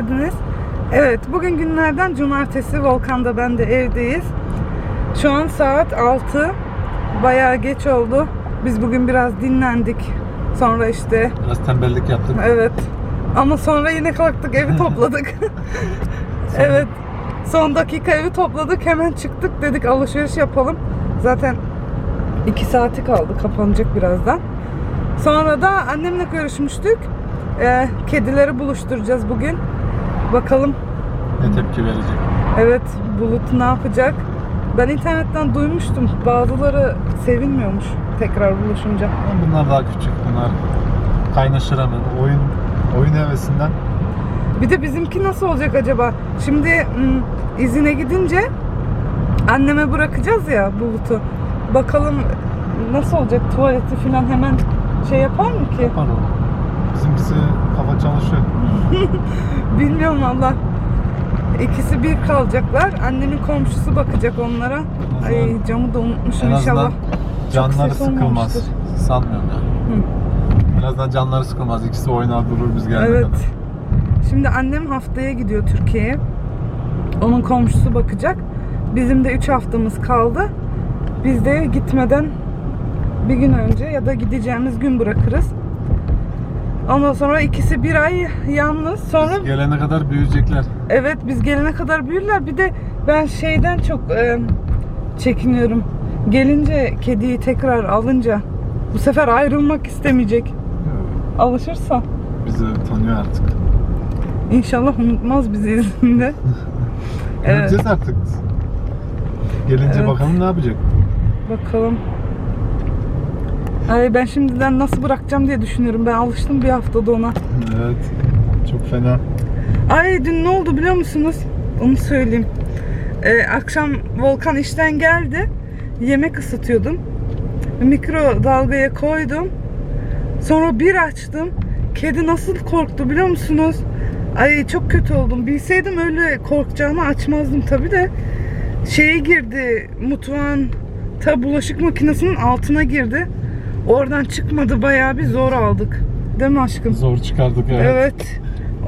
geldiniz. Evet, bugün günlerden cumartesi Volkan'da ben de evdeyiz. Şu an saat 6. Bayağı geç oldu. Biz bugün biraz dinlendik. Sonra işte Biraz tembellik yaptık. evet. Ama sonra yine kalktık evi topladık. evet. Son dakika evi topladık. Hemen çıktık dedik alışveriş yapalım. Zaten 2 saati kaldı. Kapanacak birazdan. Sonra da annemle görüşmüştük. Ee, kedileri buluşturacağız bugün. Bakalım Ne tepki verecek? evet Bulut ne yapacak? Ben internetten duymuştum. Bazıları sevinmiyormuş tekrar buluşunca. Ama bunlar daha küçük. Bunlar kaynaşır hemen. Oyun oyun hevesinden. Bir de bizimki nasıl olacak acaba? Şimdi izine gidince anneme bırakacağız ya Bulut'u. Bakalım nasıl olacak tuvaleti falan hemen şey yapar mı ki? Yapar o. Bizimkisi kafa çalışıyor. Bilmiyorum valla. İkisi bir kalacaklar. Annemin komşusu bakacak onlara. Ay camı da unutmuşum En inşallah. canları sıkılmaz. Sanmıyorum yani. En azından canları sıkılmaz. İkisi oynar durur biz gelene Evet. kadar. Şimdi annem haftaya gidiyor Türkiye'ye. Onun komşusu bakacak. Bizim de 3 haftamız kaldı. Biz de gitmeden bir gün önce ya da gideceğimiz gün bırakırız. Ondan sonra ikisi bir ay yalnız. Sonra Biz gelene kadar büyüyecekler. evet biz gelene kadar büyürler. Bir de ben şeyden çok e, çekiniyorum. Gelince kediyi tekrar alınca bu sefer ayrılmak istemeyecek. Alışırsa. Bizi tanıyor artık. İnşallah unutmaz bizi izinde. Evet. Göreceğiz artık. Gelince Evet. bakalım ne yapacak. Bakalım. Ay ben şimdiden nasıl bırakacağım diye düşünüyorum. Ben alıştım bir haftada ona. Evet. Çok fena. Ay dün ne oldu biliyor musunuz? Onu söyleyeyim. Ee, akşam Volkan işten geldi. Yemek ısıtıyordum. Mikrodalgaya koydum. Sonra bir açtım. Kedi nasıl korktu biliyor musunuz? Ay çok kötü oldum. Bilseydim öyle korkacağını açmazdım tabi de. Şeye girdi mutfağın ta bulaşık makinesinin altına girdi. Oradan çıkmadı bayağı bir zor aldık. Değil mi aşkım? Zor çıkardık evet. Evet.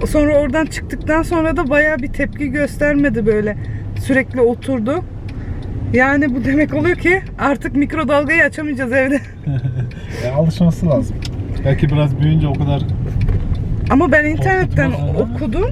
Sonra oradan çıktıktan sonra da bayağı bir tepki göstermedi böyle. Sürekli oturdu. Yani bu demek oluyor ki artık mikrodalgayı açamayacağız evde. E, alışması lazım. Belki biraz büyüyünce o kadar Ama ben internetten Korkutmaz ama. okudum.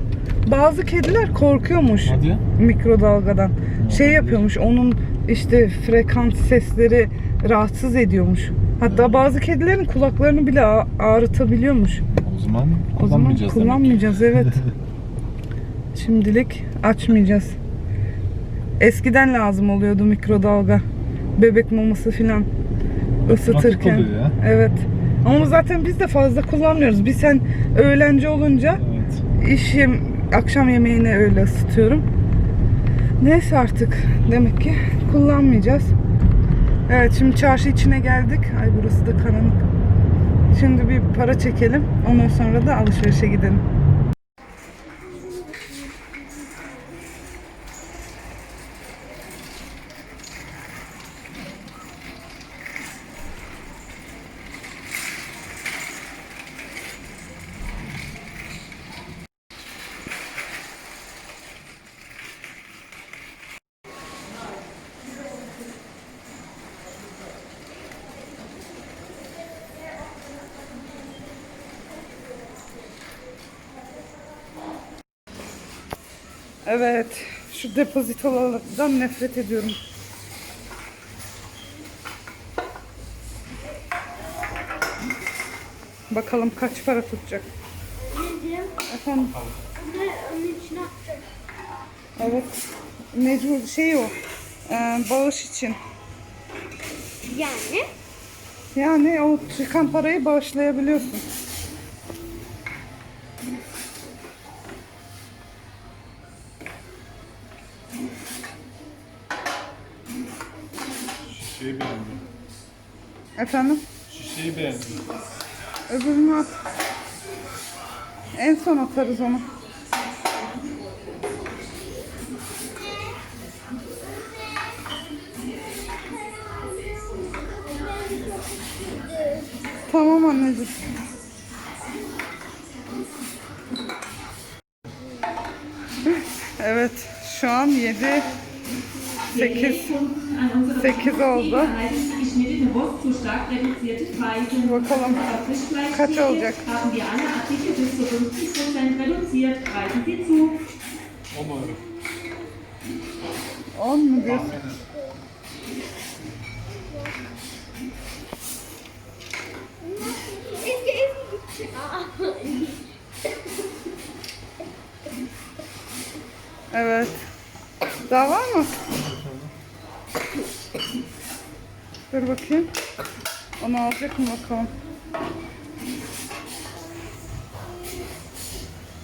Bazı kediler korkuyormuş hadi ya. mikrodalgadan. Şey yapıyormuş onun işte frekans sesleri rahatsız ediyormuş. Hatta bazı kedilerin kulaklarını bile ağ- ağrıtabiliyormuş. O zaman O zaman kullanmayacağız demek. kullanmayacağız evet. Şimdilik açmayacağız. Eskiden lazım oluyordu mikrodalga. Bebek maması filan ısıtırken. oluyor ya. Evet. Ama zaten biz de fazla kullanmıyoruz. Bir sen öğlenci olunca Evet. iş yem akşam yemeğini öyle ısıtıyorum. Neyse artık demek ki kullanmayacağız. Evet şimdi çarşı içine geldik. Ay burası da karanlık. Şimdi bir para çekelim. Ondan sonra da alışverişe gidelim. Evet. Şu depozitolardan nefret ediyorum. Bakalım kaç para tutacak. Anneciğim, Efendim. anne onun içine atacak. Evet. Mecbur şey o. e, bağış için. Yani Yani o çıkan parayı bağışlayabiliyorsun. Şişeyi beğendim. Efendim? Şişeyi beğendim. Öbürünü at. En son atarız onu. Tamam anneciğim. Evet şu an 7 8 8 oldu. Bakalım kaç olacak? haben wir alle Artikel bis zu 50% reduziert. Greifen Sie zu. 10 mu. Evet. Daha var mı? Dur bakayım. Onu alacak mı bakalım.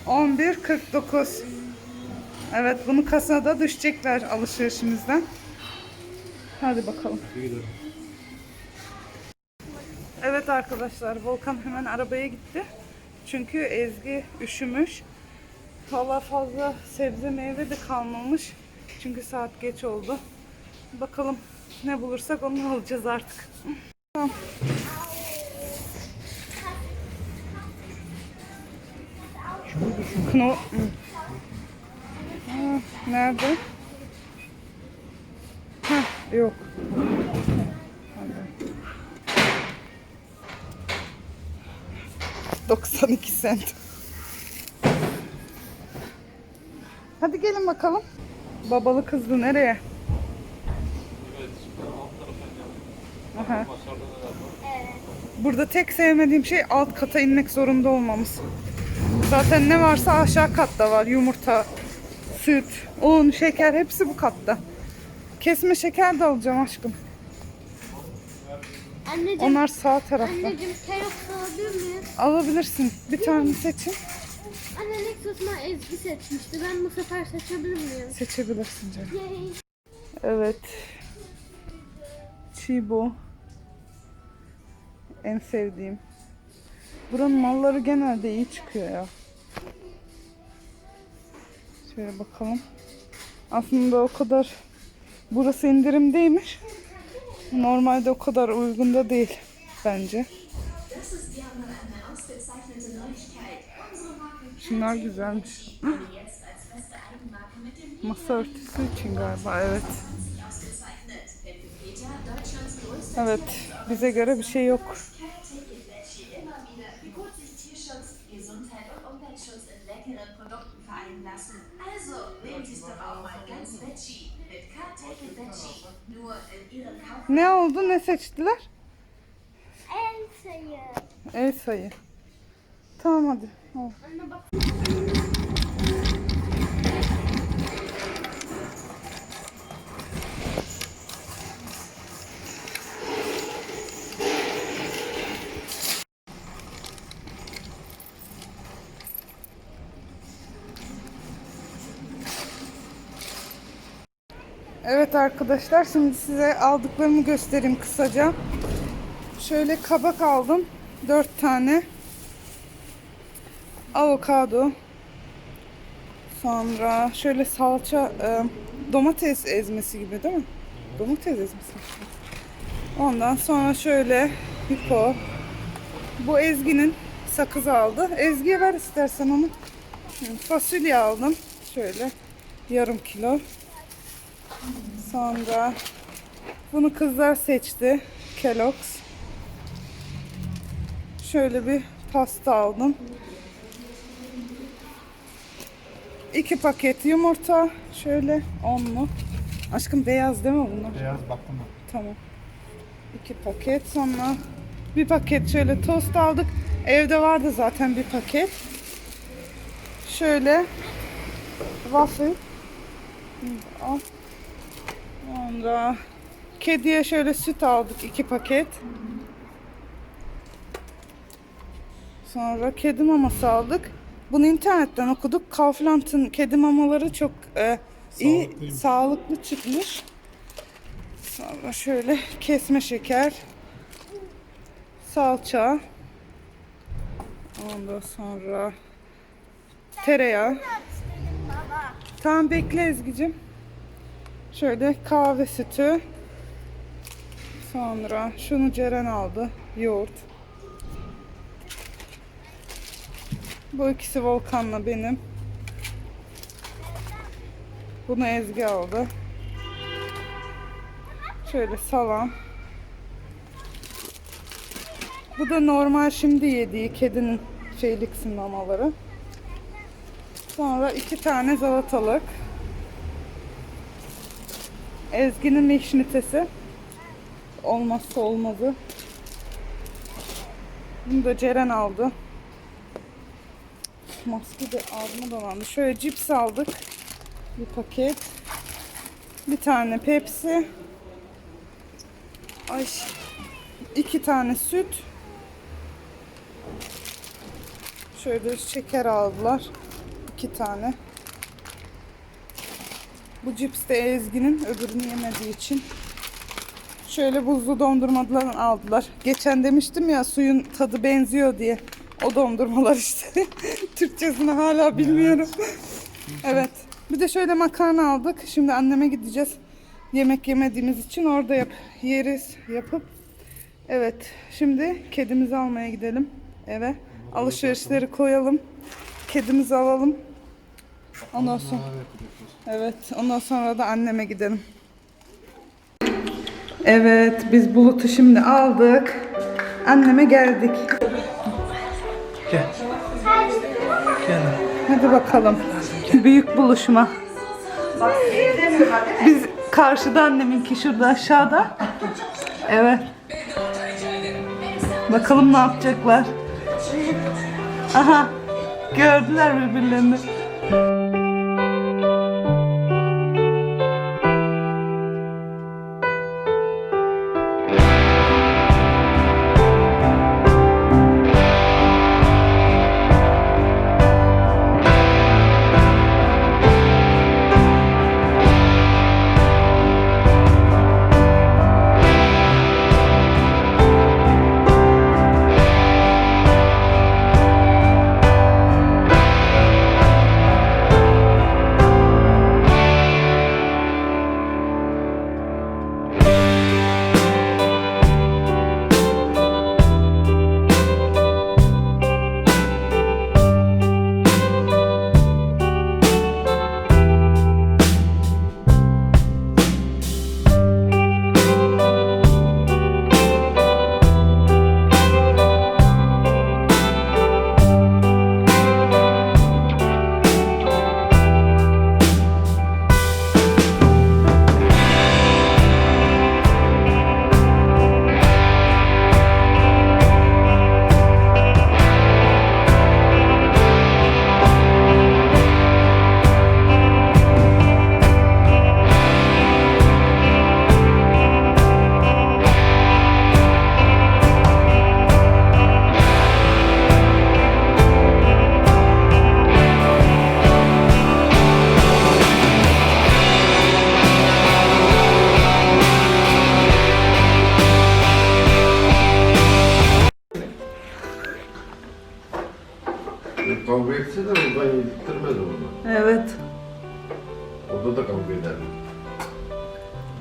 11.49 Evet bunu kasada düşecekler alışverişimizden. Hadi bakalım. Evet arkadaşlar Volkan hemen arabaya gitti. Çünkü Ezgi üşümüş. Valla fazla sebze meyve de kalmamış. Çünkü saat geç oldu. Bakalım ne bulursak onu alacağız artık. Tamam. Kno... Ha, nerede? Ha, yok. Hadi. 92 sent. Hadi gelin bakalım. Babalı kızlı nereye? Aha. Burada tek sevmediğim şey alt kata inmek zorunda olmamız. Zaten ne varsa aşağı katta var. Yumurta, süt, un, şeker hepsi bu katta. Kesme şeker de alacağım aşkım. Anneciğim. Onlar sağ tarafta. Anneciğim Kelox alabilir miyim? Alabilirsin. Bir tane seçin. Anne Nexus'uma Ezgi seçmişti. Ben bu sefer seçebilir miyim? Seçebilirsin canım. Yay. Evet. Chibo. En sevdiğim. Buranın malları genelde iyi çıkıyor ya. Şöyle bakalım. Aslında o kadar burası indirimdeymiş. Normalde o kadar uygun da değil bence. Şunlar güzelmiş. Masa örtüsü için galiba evet. Evet bize göre bir şey yok. Ne oldu ne seçtiler? En sayı. El sayı. Tamam hadi. Al. Evet arkadaşlar şimdi size aldıklarımı göstereyim kısaca. Şöyle kabak aldım. 4 tane. Avokado. Sonra şöyle salça, e, domates ezmesi gibi değil mi? Domates ezmesi. Ondan sonra şöyle hippo. Bu Ezgi'nin sakız aldı. Ezgi'ye ver istersen onu. Fasulye aldım. Şöyle yarım kilo. Sonra bunu kızlar seçti. Kellogg's. Şöyle bir pasta aldım. İki paket yumurta. Şöyle onlu. Aşkım beyaz değil mi bunlar? Beyaz baktım? Tamam. İki paket sonra bir paket şöyle tost aldık. Evde vardı zaten bir paket. Şöyle waffle. Al. Sonra kediye şöyle süt aldık iki paket. Sonra kedi maması aldık. Bunu internetten okuduk. Kaufland'ın kedi mamaları çok e, iyi, sağlıklı çıkmış. Sonra şöyle kesme şeker, salça, ondan sonra tereyağı. Tamam bekle Ezgi'cim. Şöyle kahve sütü. Sonra şunu Ceren aldı. Yoğurt. Bu ikisi Volkan'la benim. Bunu Ezgi aldı. Şöyle salam. Bu da normal şimdi yediği kedinin şeyliksin mamaları. Sonra iki tane salatalık. Ezgi'nin meşnitesi. Olmazsa olmazı. Bunu da Ceren aldı. Maske de ağzıma dolandı. Şöyle cips aldık. Bir paket. Bir tane Pepsi. Ay. iki tane süt. Şöyle şeker aldılar. iki tane. Bu cips de Ezgi'nin öbürünü yemediği için. Şöyle buzlu dondurmalardan aldılar. Geçen demiştim ya suyun tadı benziyor diye. O dondurmalar işte. Türkçesini hala bilmiyorum. evet. Bir de şöyle makarna aldık. Şimdi anneme gideceğiz. Yemek yemediğimiz için orada yap yeriz yapıp. Evet. Şimdi kedimizi almaya gidelim eve. Alışverişleri koyalım. Kedimizi alalım. Ondan sonra Evet, ondan sonra da anneme gidelim. Evet, biz Bulut'u şimdi aldık. Anneme geldik. Gel. Gel. Hadi bakalım. Büyük buluşma. Biz karşıda anneminki şurada aşağıda. Evet. Bakalım ne yapacaklar. Aha. Gördüler birbirlerini.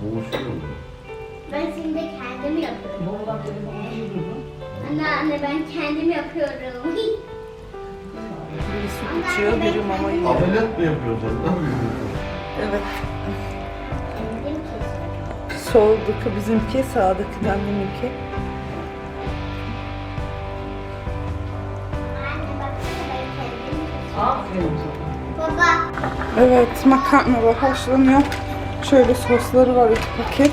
Boğuşuyor mu? Ben şimdi kendim yapıyorum. Anne anne ben kendim yapıyorum. Biri su içiyor, biri mama yiyor. Ameliyat mı yapıyorsun sen? Ne yapıyorsun? Evet. kendim kesiyorum. Soldaki bizimki, sağdaki anneminki. Anne baksana ben kendim kesiyorum. Baba. Evet, makarnalar haşlanıyor. Şöyle sosları var iki paket.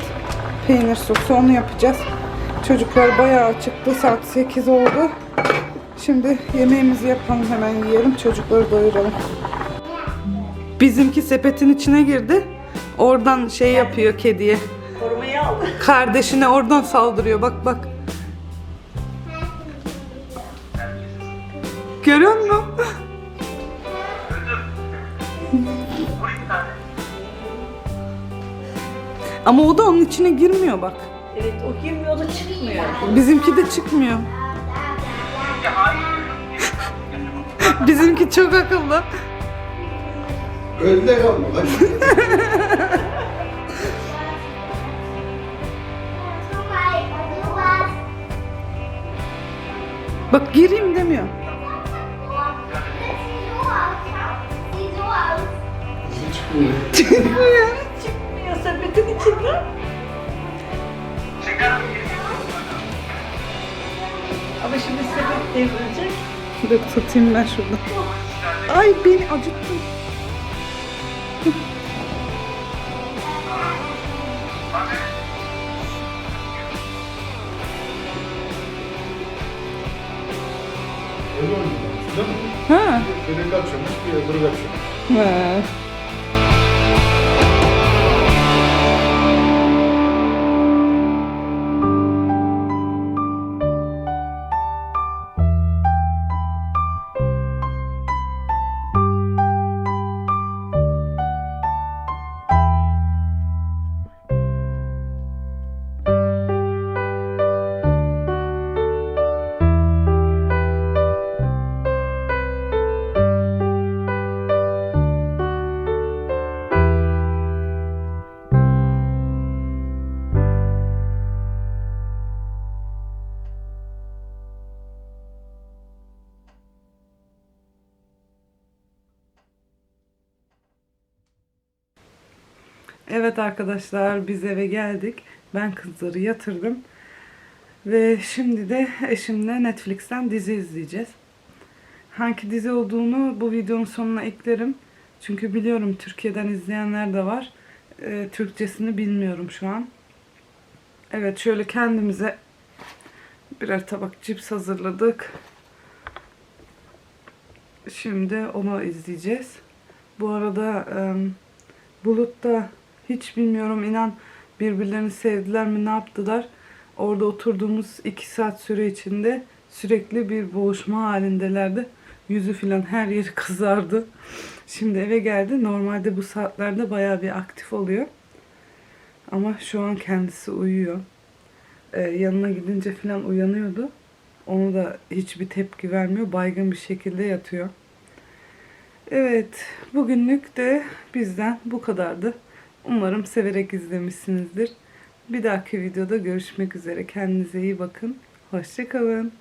Peynir sosu onu yapacağız. Çocuklar bayağı çıktı. Saat 8 oldu. Şimdi yemeğimizi yapalım hemen yiyelim. Çocukları doyuralım. Bizimki sepetin içine girdi. Oradan şey yapıyor kediye. Korumayı aldı. Kardeşine oradan saldırıyor. Bak bak. Görüyor Ama o da onun içine girmiyor bak. Evet o girmiyor da çıkmıyor. Bizimki de çıkmıyor. Bizimki çok akıllı. Önde kalma. Bak gireyim demiyor. Çıkmıyor. Çıkmıyor sepetin içinden. Ama şimdi sepet devrilecek. Dur tutayım ben şurada. Ay beni acıttın. Ha. Biri kaçıyormuş, bir öbürü kaçıyor. Ha. Evet arkadaşlar biz eve geldik. Ben kızları yatırdım. Ve şimdi de eşimle Netflix'ten dizi izleyeceğiz. Hangi dizi olduğunu bu videonun sonuna eklerim. Çünkü biliyorum Türkiye'den izleyenler de var. Ee, Türkçesini bilmiyorum şu an. Evet şöyle kendimize birer tabak cips hazırladık. Şimdi onu izleyeceğiz. Bu arada em, Bulut'ta hiç bilmiyorum inan birbirlerini sevdiler mi ne yaptılar. Orada oturduğumuz iki saat süre içinde sürekli bir boğuşma halindelerdi. Yüzü filan her yeri kızardı. Şimdi eve geldi. Normalde bu saatlerde bayağı bir aktif oluyor. Ama şu an kendisi uyuyor. Ee, yanına gidince filan uyanıyordu. Onu da hiçbir tepki vermiyor. Baygın bir şekilde yatıyor. Evet, bugünlük de bizden bu kadardı. Umarım severek izlemişsinizdir. Bir dahaki videoda görüşmek üzere. Kendinize iyi bakın. Hoşçakalın.